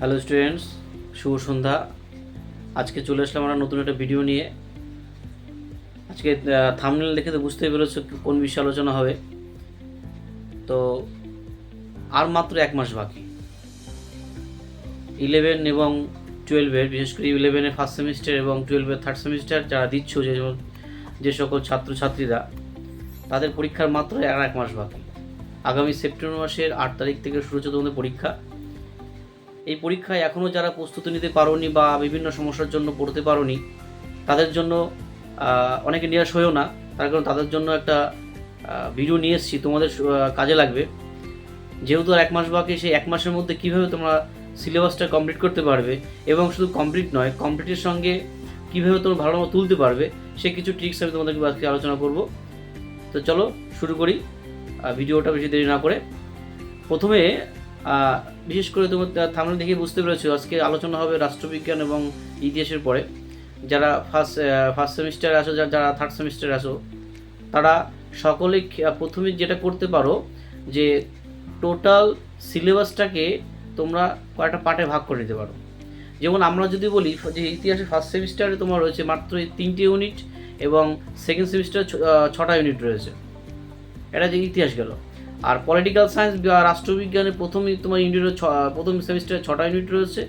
Hello students, শুভ সন্ধ্যা। আজকে চলে আসলাম আমরা নতুন একটা ভিডিও নিয়ে। আজকে থামনেল দেখে তো বুঝতেই পেরেছ কোন বিষয়ে আলোচনা হবে। তো, আর মাত্র এক মাস বাকি। ইলেভেন এবং টুয়েলভের বিশেষ করে ইলেভেনের ফার্স্ট সেমিস্টার এবং টুয়েলভের থার্ড সেমিস্টার যারা দিচ্ছ, যে যে সকল ছাত্রছাত্রীরা, তাদের পরীক্ষার মাত্র আর এক মাস বাকি। আগামী সেপ্টেম্বর মাসের আট তারিখ থেকে শুরু হচ্ছে তোমাদের পরীক্ষা। এই পরীক্ষায় এখনও যারা প্রস্তুতি নিতে পারোনি বা বিভিন্ন সমস্যার জন্য পড়তে পারোনি, তাদের জন্য অনেকে নিরাশ হয়েও না। তার কারণ তাদের জন্য একটা ভিডিও নিয়ে এসেছি। তোমাদের কাজে লাগবে। যেহেতু আর এক মাস বাকি, সেই এক মাসের মধ্যে কীভাবে তোমরা সিলেবাসটা কমপ্লিট করতে পারবে এবং শুধু কমপ্লিট নয় কমপ্লিটের সঙ্গে কীভাবে তোমরা ভালো তুলতে পারবে, সে কিছু ট্রিক্স আমি তোমাদেরকে আজকে আলোচনা করব। তো চলো, শুরু করি। ভিডিওটা বেশি দেরি না করে। প্রথমে বিশেষ করে তোমার থামলে দেখে বুঝতে পেরেছ, আজকে আলোচনা হবে রাষ্ট্রবিজ্ঞান এবং ইতিহাসের পরে। যারা ফার্স্ট ফার্স্ট সেমিস্টার আসো যারা থার্ড সেমিস্টার আসো তারা সকলে প্রথমে যেটা করতে পারো, যে টোটাল সিলেবাসটাকে তোমরা কয়েকটা পার্টে ভাগ করে নিতে পারো। যেমন আমরা যদি বলি যে ইতিহাসে ফার্স্ট সেমিস্টারে তোমার রয়েছে মাত্র তিনটে ইউনিট এবং সেকেন্ড সেমিস্টার ছটা ইউনিট রয়েছে। এটা যে ইতিহাস গেল। আর পলিটিক্যাল সায়েন্স বা রাষ্ট্রবিজ্ঞানে প্রথম তোমার ইউনিটের ছ প্রথম সেমিস্টারে ছটা ইউনিট রয়েছে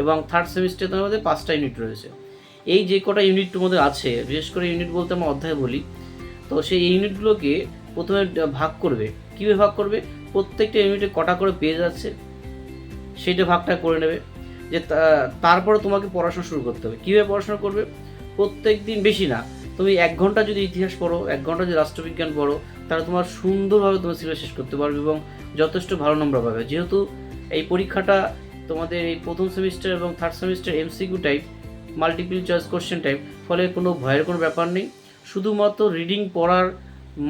এবং থার্ড সেমিস্টারে তোমাদের পাঁচটা ইউনিট রয়েছে। এই যে কটা ইউনিট তোমাদের আছে, বিশেষ করে ইউনিট বলতে আমরা অধ্যায় বলি, তো সেই ইউনিটগুলোকে প্রথমে ভাগ করবে। কীভাবে ভাগ করবে? প্রত্যেকটা ইউনিটে কটা করে পেজ আছে, সেইটা ভাগটা করে নেবে। যে তারপরে তোমাকে পড়াশোনা শুরু করতে হবে। কীভাবে পড়াশোনা করবে? প্রত্যেক দিন বেশি না, তুমি এক ঘণ্টা যদি ইতিহাস পড়ো, এক ঘণ্টা যদি রাষ্ট্রবিজ্ঞান পড়ো তাহলে তোমার সুন্দরভাবে তোমার সিলেবাস শেষ করতে পারবে এবং যথেষ্ট ভালো নম্বর পাবে। যেহেতু এই পরীক্ষাটা তোমাদের এই প্রথম সেমিস্টার এবং third semester MCQ type multiple choice question type ফলে কোনো ভয়ের কোনো ব্যাপার নেই। শুধুমাত্র রিডিং পড়ার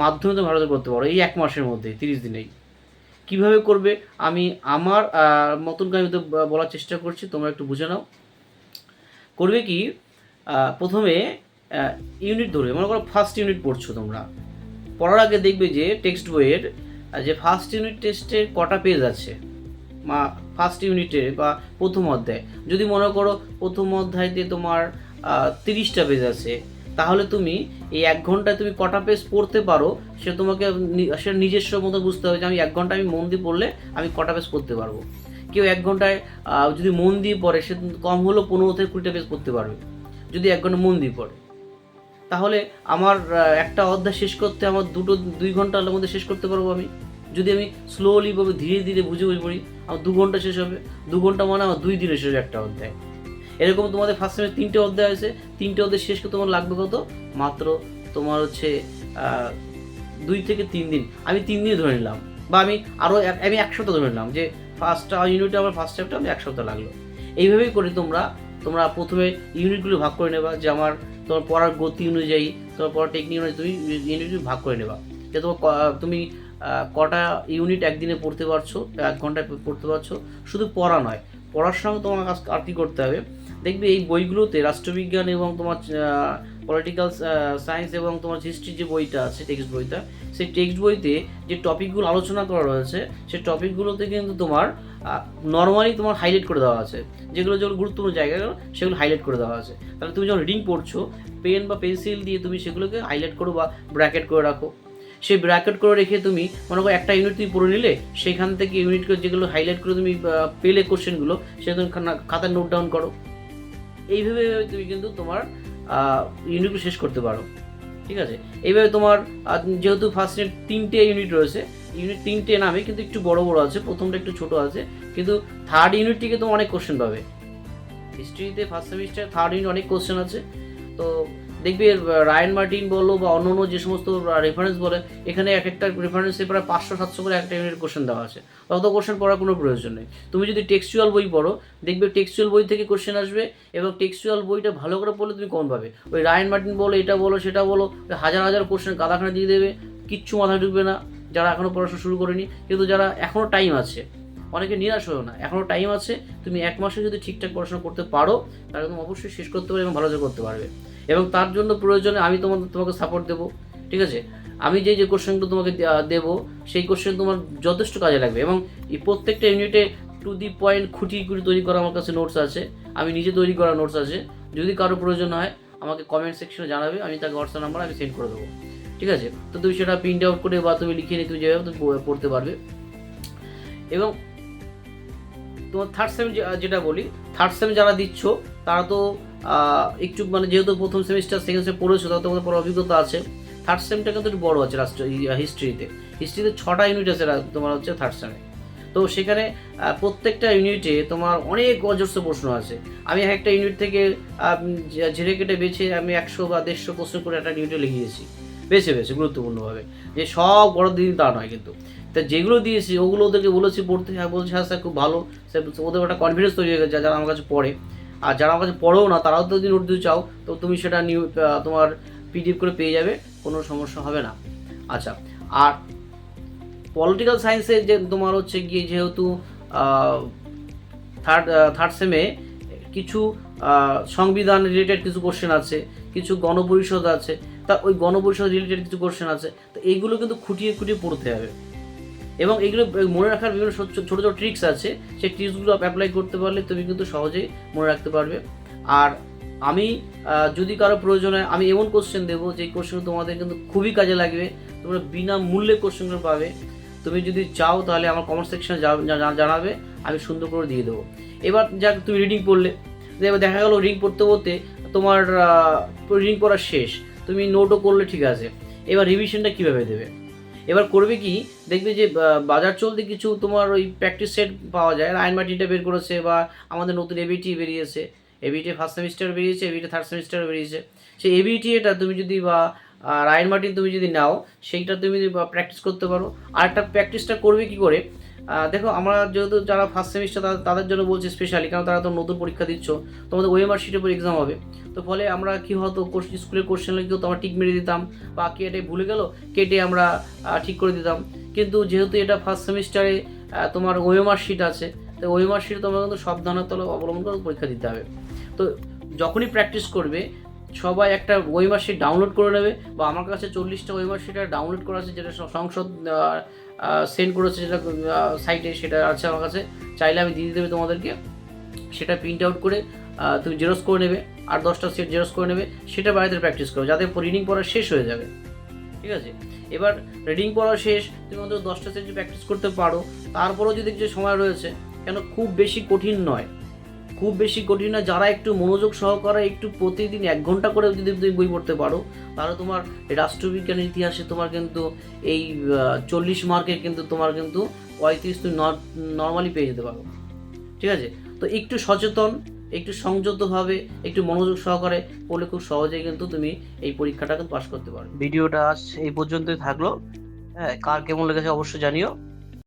মাধ্যমে তুমি ভালো করতে পারো, এই এক মাসের মধ্যে, তিরিশ দিনেই। কীভাবে করবে? আমি আমার মতন আমি তো বলার চেষ্টা করছি, তোমরা একটু বুঝে নাও। করবে কি? প্রথমে ইউনিট ধরবে, মনে করো ফার্স্ট ইউনিট পড়ছো তোমরা। পড়ার আগে দেখবে যে টেক্সট বইয়ের যে ফার্স্ট ইউনিট টেস্টের কটা পেজ আছে মা ফার্স্ট ইউনিটে বা প্রথম অধ্যায়। যদি মনে করো প্রথম অধ্যায়তে তোমার তিরিশটা পেজ আছে, তাহলে তুমি এই এক ঘন্টায় তুমি কটা পেজ পড়তে পারো, সে তোমাকে সে নিজস্ব মতো বুঝতে হবে যে আমি এক ঘণ্টা আমি মন দিয়ে পড়লে আমি কটা পেজ পড়তে পারব। কেউ এক ঘন্টায় যদি মন দিয়ে পড়ে, সে কম হলেও পনেরো থেকে কুড়িটা পেজ পড়তে পারবে। যদি এক ঘণ্টা মন দিয়ে পড়ে। তাহলে আমার একটা অধ্যায় শেষ করতে আমার দুটো, দুই ঘণ্টার মধ্যে শেষ করতে পারব আমি। যদি আমি স্লোলি ভাবে ধীরে ধীরে বুঝে বুঝে পড়ি, আমার দু ঘণ্টা শেষ হবে। দু ঘণ্টা মানে আমার দুই দিনে শেষ হবে একটা অধ্যায়। এরকম তোমাদের ফার্স্ট সেমিস্টার তিনটে অধ্যায় আছে। তিনটে অধ্যায় শেষ করতে তোমার লাগবে কত? মাত্র তোমার হচ্ছে দুই থেকে তিন দিন। আমি তিন দিন ধরে নিলাম। বা আমি আরও আমি এক সপ্তাহ ধরে নিলাম যে ফার্স্ট ইউনিটে আমার ফার্স্ট চ্যাপ্টার আমি এক সপ্তাহ লাগল। এইভাবেই করে তোমরা তোমরা প্রথমে ইউনিটগুলো ভাগ করে নেবা, যে আমার তোমার পড়ার গতি অনুযায়ী, তোমার পড়ার টেকনিক অনুযায়ী তুমি ইউনিটগুলো ভাগ করে নেবা। যে তোমার তুমি কটা ইউনিট একদিনে পড়তে পারছ, এক ঘন্টায় পড়তে পারছ, শুধু পড়া নয়, পড়ার সঙ্গে তোমার কাজ আর কি করতে হবে? দেখবে এই বইগুলোতে রাষ্ট্রবিজ্ঞান এবং তোমার পলিটিক্যাল সায়েন্স এবং তোমার হিস্ট্রি যে বইটা আছে টেক্সট বইটা, সেই টেক্সট বইতে যে টপিকগুলো আলোচনা করা রয়েছে, সেই টপিকগুলোতে কিন্তু তোমার নর্মালি তোমার হাইলাইট করে দেওয়া আছে। যেগুলো যেগুলো গুরুত্বপূর্ণ জায়গাগুলো সেগুলো হাইলাইট করে দেওয়া আছে। তাহলে তুমি যখন রিডিং পড়ছো পেন বা পেন্সিল দিয়ে তুমি সেগুলোকে হাইলাইট করো বা ব্র্যাকেট করে রাখো। সেই ব্র্যাকেট করে রেখে তুমি, মনে করো একটা ইউনিট তুমি পড়ে নিলে, সেখান থেকে ইউনিট যেগুলো হাইলাইট করে তুমি পেলে কোশ্চেনগুলো সেগুলো খাতায় নোট ডাউন করো। এইভাবে তুমি কিন্তু তোমার ইউনিটগুলো শেষ করতে পারো। ঠিক আছে? এইভাবে তোমার যেহেতু ফার্স্ট ইউনিট তিনটে ইউনিট রয়েছে ইউনিট তিনটে নামে কিন্তু একটু বড় বড় আছে, প্রথমটা একটু ছোট আছে, কিন্তু থার্ড ইউনিট থেকে তোমার অনেক কোশ্চেন পাবে। হিস্ট্রিতে ফার্স্ট সেমিস্টার থার্ড ইউনিট অনেক কোশ্চেন আছে, তো দেখবে রায়ান মার্টিন বলো বা অন্য অন্য যে সমস্ত রেফারেন্স বলে, এখানে এক একটা রেফারেন্সে প্রায় পাঁচশো, সাতশো করে একটা ইউনিট কোশ্চেন দেওয়া আছে। অত কোশ্চেন পড়ার কোনো প্রয়োজন নেই। তুমি যদি টেক্সচুয়াল বই পড়ো, দেখবে টেক্সচুয়াল বই থেকে কোশ্চেন আসবে এবং টেক্সচুয়াল বইটা ভালো করে পড়লে তুমি কম পাবে। ওই রায়ান মার্টিন বলো, এটা বলো, সেটা বলো হাজার হাজার কোশ্চেন গাদাখানে দিয়ে দেবে, কিচ্ছু মাথায় ঢুকবে না, যারা এখনও পড়াশোনা শুরু করেনি। কিন্তু যারা এখনও টাইম আছে, অনেকে নিরাশ হয়েও না এখনও টাইম আছে, তুমি এক মাসে যদি ঠিকঠাক পড়াশোনা করতে পারো, তাহলে তুমি অবশ্যই শেষ করতে পারবে এবং ভালো করে করতে পারবে। এবং তার জন্য প্রয়োজনে আমি তোমাদের, তোমাকে সাপোর্ট দেবো, ঠিক আছে? আমি যে যে কোশ্চেনগুলো তোমাকে দেবো, সেই কোশ্চেন তোমার যথেষ্ট কাজে লাগবে এবং এই প্রত্যেকটা ইউনিটে টু দি পয়েন্ট খুঁটি খুঁটি তৈরি করা আমার কাছে নোটস আছে। আমি নিজে তৈরি করা নোটস আছে। যদি কারও প্রয়োজন হয়, আমাকে কমেন্ট সেকশনে জানাবে, আমি তাকে হোয়াটসঅ্যাপ নাম্বার আমি সেন্ড করে দেবো, ঠিক আছে? তো তুমি সেটা প্রিন্ট আউট করে বা তুমি লিখে নিয়ে তুমি যেভাবে তুমি পড়তে পারবে। এবং তোমার থার্ড সেম যেটা বলি থার্ড সেম যারা দিচ্ছ, তারা তো একটু মানে যেহেতু প্রথম সেমিস্টার সেকেন্ড সেম পড়েছো তারা তোমাদের পড়ার অভিজ্ঞতা আছে। থার্ড সেমটা কিন্তু একটু বড়ো আছে রাষ্ট্র হিস্ট্রিতে হিস্ট্রিতে ছটা ইউনিট আছে তোমার হচ্ছে থার্ড সেমে তো সেখানে প্রত্যেকটা ইউনিটে তোমার অনেক অজস্র প্রশ্ন আছে। আমি এক একটা ইউনিট থেকে ঝেড়ে কেটে বেছে আমি একশো বা দেড়শো প্রশ্ন করে একটা ইউনিটে লিখিয়েছি। বেছে বেছে, গুরুত্বপূর্ণভাবে। যে সব বড় দিন তা নয় কিন্তু। তা যেগুলো দিয়েছি, ওগুলো ওদেরকে বলেছি পড়তে হ্যাঁ বলছি হ্যাঁ স্যার, খুব ভালো। স্যার, ওদের একটা কনফিডেন্স তৈরি হয়ে গেছে, যারা আমার কাছে পড়ে। আর যারা আমার কাছে পড়েও না, তারাও যদি নোট দিতে চাও, তো তুমি সেটা নিউ তোমার পিডিএফ করে পেয়ে যাবে, কোনো সমস্যা হবে না। আচ্ছা আর পলিটিক্যাল সায়েন্সে যে তোমার হচ্ছে গিয়ে যেহেতু থার্ড থার্ড সেমে কিছু সংবিধান রিলেটেড কিছু কোশ্চেন আছে, কিছু গণপরিষদ আছে, তা ওই গণপরিষদ রিলেটেড কিছু কোশ্চেন আছে, তো এইগুলো কিন্তু খুঁটিয়ে খুঁটিয়ে পড়তে হবে। এবং এগুলো মনে রাখার বিভিন্ন ছোটো, ছোট ছোট ট্রিক্স আছে। সেই ট্রিক্সগুলো অ্যাপ্লাই করতে পারলে তুমি কিন্তু সহজেই মনে রাখতে পারবে। আর আমি যদি কারও প্রয়োজন হয়, আমি এমন কোশ্চেন দেবো, যে কোশ্চেন তোমাদের কিন্তু খুবই কাজে লাগবে। তোমরা বিনামূল্যে কোশ্চেনগুলো পাবে। তুমি যদি চাও তাহলে আমার কমেন্ট সেকশনে জানাবে। আমি সুন্দর করে দিয়ে দেবো। এবার যাক, তুমি রিডিং পড়লে। এবার দেখা গেলো রিডিং পড়তে পড়তে তোমার রিডিং পড়া শেষ। তুমি নোটও করলে ঠিক আছে। এবার রিভিশনটা কীভাবে দেবে? এবার করবে কি? দেখবে যে বাজার চলতে কিছু তোমার ওই প্র্যাকটিস সেট পাওয়া যায়। আয়ন মার্টিনটা বের করেছে বা, আমাদের নতুন এবিটি বেরিয়েছে। এবিটি ফার্স্ট সেমিস্টার বেরিয়েছে এবিটি থার্ড সেমিস্টার বেরিয়েছে। সেই এবিটি এটা তুমি যদি, বা রায়ন মার্টিন তুমি যদি নাও, সেইটা তুমি যদি প্র্যাকটিস করতে পারো। আর একটা প্র্যাকটিসটা করবে কি করে? দেখো, আমরা যেহেতু যারা ফার্স্ট সেমিস্টার তাদের জন্য বলছি স্পেশালি কারণ তারা তো নতুন পরীক্ষা দিচ্ছ। তোমাদের ওএমআর শিটের উপর এক্সাম হবে। তো ফলে আমরা কি হতো কোর্স- স্কুলের কোশ্চেন লিখতেও তো আমরা টিক মেরে দিতাম, বা কে কেটে ভুলে গেল, কেটে আমরা ঠিক করে দিতাম। কিন্তু যেহেতু এটা ফার্স্ট সেমিস্টারে তোমার ওএমআর শিট আছে, তো ওয়েমার শিটে তোমার কিন্তু সাবধানতা অবলম্বন করে পরীক্ষা দিতে হবে। তো যখনই প্র্যাকটিস করবে, সবাই একটা ওয়েমার শিট ডাউনলোড করে নেবে, বা আমার কাছে চল্লিশটা ওয়েমার শিট ডাউনলোড করা আছে, যেটা সংসদ সেন্ড করেছে যেটা সাইটে সেটা আছে আমার কাছে। চাইলে আমি দিয়ে দেবে তোমাদেরকে। সেটা প্রিন্ট আউট করে তুমি জেরক্স করে নেবে। আর দশটা সেট জেরক্স করে নেবে। সেটা বাড়িতে প্র্যাকটিস করো, যাতে রিডিং পড়া শেষ হয়ে যাবে। ঠিক আছে? এবার রিডিং পড়া শেষ, তুমি অন্তত দশটা সেট প্র্যাকটিস করতে পারো। তারপরেও যদি কিছু সময় রয়েছে, কেন খুব বেশি কঠিন নয়। খুব বেশি কঠিন না। যারা একটু মনোযোগ সহকারে একটু প্রতিদিন এক ঘণ্টা করে যদি তুমি বই পড়তে পারো, তাহলে তোমার রাষ্ট্রবিজ্ঞানের ইতিহাসে তোমার কিন্তু এই চল্লিশ মার্কের কিন্তু তোমার কিন্তু পঁয়ত্রিশ তুমি নর্মালি পেয়ে যেতে পারো। ঠিক আছে? তো একটু সচেতন, একটু সংযতভাবে, একটু মনোযোগ সহকারে পড়লে খুব সহজেই কিন্তু তুমি এই পরীক্ষাটা কিন্তু পাস করতে পারো ভিডিওটা এই পর্যন্তই থাকল। হ্যাঁ কার কেমন লেগেছে অবশ্যই জানিও।